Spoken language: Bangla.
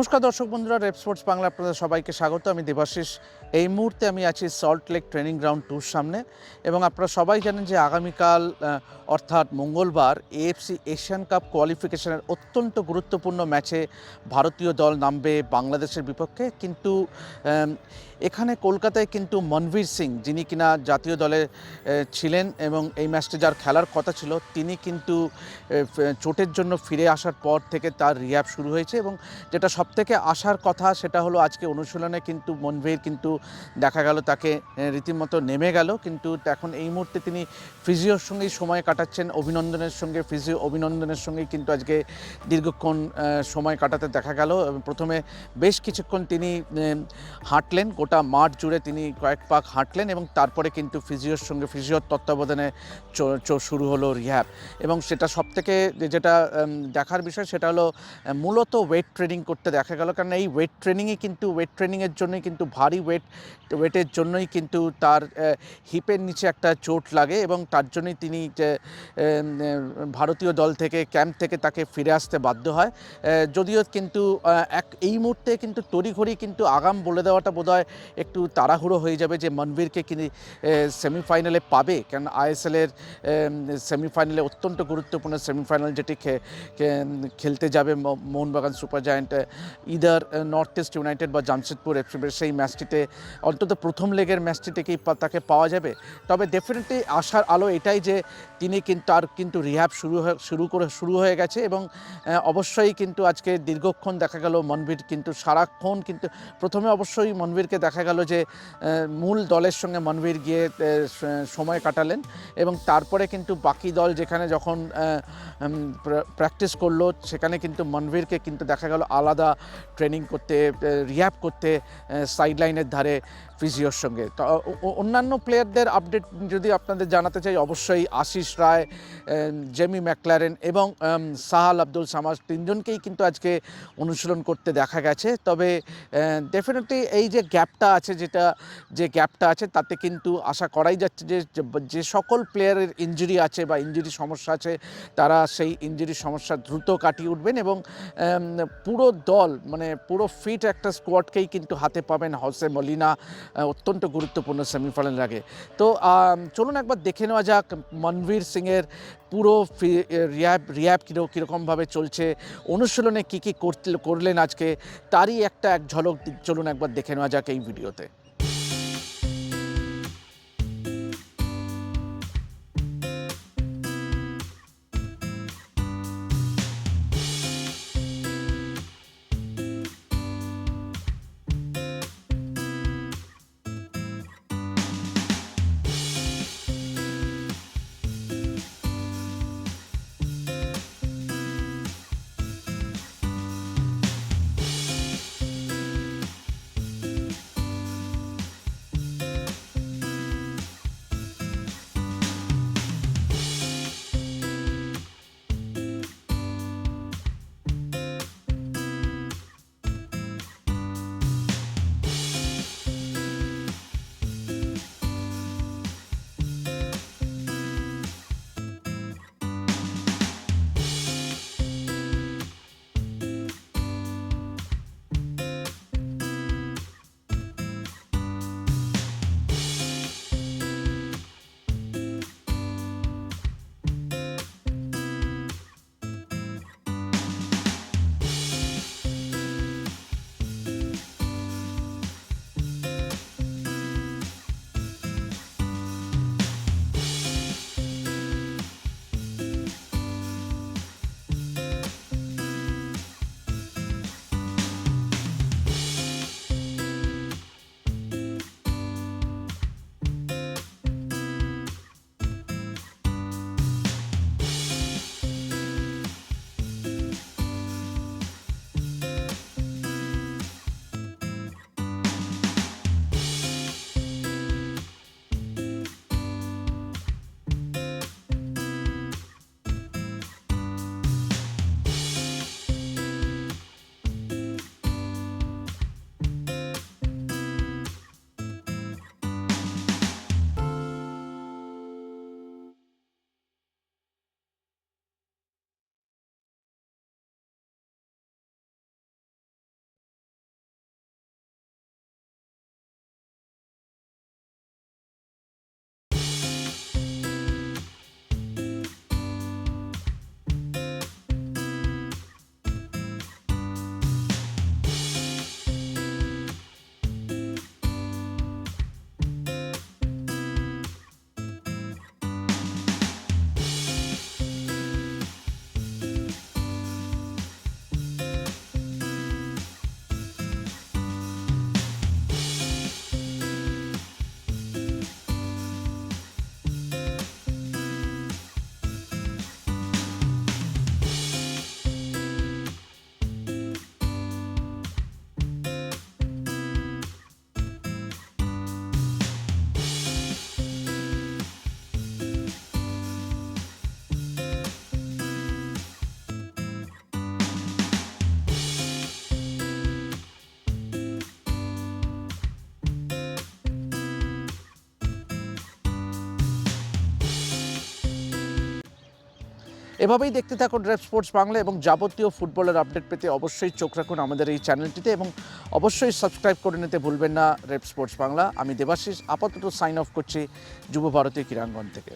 নমস্কার দর্শক বন্ধুরা রেপ স্পোর্টস বাংলা আপনাদের সবাইকে স্বাগত। আমি দেবাশিস। এই মুহূর্তে আমি আছি সল্ট লেক ট্রেনিং গ্রাউন্ড টুর সামনে এবং আপনারা সবাই জানেন যে আগামীকাল অর্থাৎ মঙ্গলবার এএফসি এশিয়ান কাপ কোয়ালিফিকেশনের অত্যন্ত গুরুত্বপূর্ণ ম্যাচে ভারতীয় দল নামবে বাংলাদেশের বিপক্ষে। কিন্তু এখানে কলকাতায় কিন্তু মনবীর সিং, যিনি কিনা জাতীয় দলে ছিলেন এবং এই ম্যাচটি যার খেলার কথা ছিল, তিনি কিন্তু চোটের জন্য ফিরে আসার পর থেকে তার রিহ্যাব শুরু হয়েছে এবং যেটা সবথেকে আসার কথা সেটা হলো আজকে অনুশীলনে কিন্তু মনভীর কিন্তু দেখা গেল তাকে রীতিমতো নেমে গেল। কিন্তু এখন এই মুহূর্তে তিনি ফিজিওর সঙ্গেই সময় কাটাচ্ছেন, অভিনন্দনের সঙ্গে, ফিজিও অভিনন্দনের সঙ্গেই কিন্তু আজকে দীর্ঘক্ষণ সময় কাটাতে দেখা গেল। প্রথমে বেশ কিছুক্ষণ তিনি হাঁটলেন, গোটা মাঠ জুড়ে তিনি কয়েক পাক হাঁটলেন এবং তারপরে কিন্তু ফিজিওর সঙ্গে, ফিজিওর তত্ত্বাবধানে শুরু হলো রিহ্যাব। এবং সেটা সবথেকে যেটা দেখার বিষয় সেটা হলো মূলত ওয়েট ট্রেনিং করতে দেখা গেল। কারণ এই ওয়েট ট্রেনিংয়ে কিন্তু ওয়েট ট্রেনিংয়ের জন্যই কিন্তু ভারী ওয়েট ওয়েটের জন্যই কিন্তু তার হিপের নিচে একটা চোট লাগে এবং তার জন্যই তিনি ভারতীয় দল থেকে ক্যাম্প থেকে তাকে ফিরে আসতে বাধ্য হয়। যদিও কিন্তু এক, এই মুহূর্তে কিন্তু তড়িঘড়ি কিন্তু আগাম বলে দেওয়াটা বোধহয় একটু তাড়াহুড়ো হয়ে যাবে যে মনবীরকে তিনি সেমিফাইনালে পাবে। কারণ আইএসএলের সেমিফাইনালে অত্যন্ত গুরুত্বপূর্ণ সেমিফাইনাল যেটি খেলতে যাবে মোহনবাগান সুপার জায়ান্ট ইদার নর্থ ইস্ট ইউনাইটেড বা জামশেদপুর এফসির সেই ম্যাচটিতে অন্তত প্রথম লেগের ম্যাচটিতে পা- তাকে পাওয়া যাবে। তবে ডেফিনেটলি আশার আলো এটাই যে, তিনি কিন্তু তার কিন্তু রিহ্যাব শুরু শুরু করে শুরু হয়ে গেছে এবং অবশ্যই কিন্তু আজকে দীর্ঘক্ষণ দেখা গেল মনবীর কিন্তু সারাক্ষণ কিন্তু, প্রথমে অবশ্যই মনবীরকে দেখা গেল যে মূল দলের সঙ্গে মনবীর গিয়ে সময় কাটালেন এবং তারপরে কিন্তু বাকি দল যেখানে যখন প্র্যাকটিস করল, সেখানে কিন্তু মনবীরকে কিন্তু দেখা গেল আলাদা ট্রেনিং করতে রিহ্যাব করতে সাইড লাইনের ধারে ফিজিওর সঙ্গে। অন্যান্য প্লেয়ারদের আপডেট যদি আপনাদের জানাতে চাই, অবশ্যই আশিস রায় জেমি ম্যাকলারেন এবং সাহাল আব্দুল সামাজ তিনজনকেই কিন্তু আজকে অনুশীলন করতে দেখা গেছে। তবে ডেফিনেটলি এই যে গ্যাপটা আছে যেটা, যে গ্যাপটা আছে তাতে কিন্তু আশা করাই যাচ্ছে যে, যে- সকল প্লেয়ারের ইঞ্জুরি আছে বা ইঞ্জুরি সমস্যা আছে, তারা সেই ইঞ্জুরি সমস্যা দ্রুত কাটিয়ে উঠবেন এবং পুরো দল মানে পুরো ফিট একটা স্কোয়াডকেই কিন্তু হাতে পাবেন হাউসে মলিনা অত্যন্ত গুরুত্বপূর্ণ সেমিফাইনাল আগে। তো চলুন একবার দেখে নেওয়া যাক মনবীর সিংয়ের পুরো রিয়াব রিয়াব কীরকম কীরকমভাবে চলছে, অনুশীলনে কী কী করলেন আজকে, তারই একটা এক ঝলক, চলুন একবার দেখে নেওয়া যাক এই ভিডিওতে। এভাবেই দেখতে থাকুন রেপ স্পোর্টস বাংলা এবং যাবতীয় ফুটবলের আপডেট পেতে অবশ্যই চোখ রাখুন আমাদের এই চ্যানেলটিতে এবং অবশ্যই সাবস্ক্রাইব করে নিতে ভুলবেন না রেপ স্পোর্টস বাংলা। আমি দেবাশিস, আপাতত সাইন অফ করছি যুব ভারতীয় ক্রীড়াঙ্গন থেকে।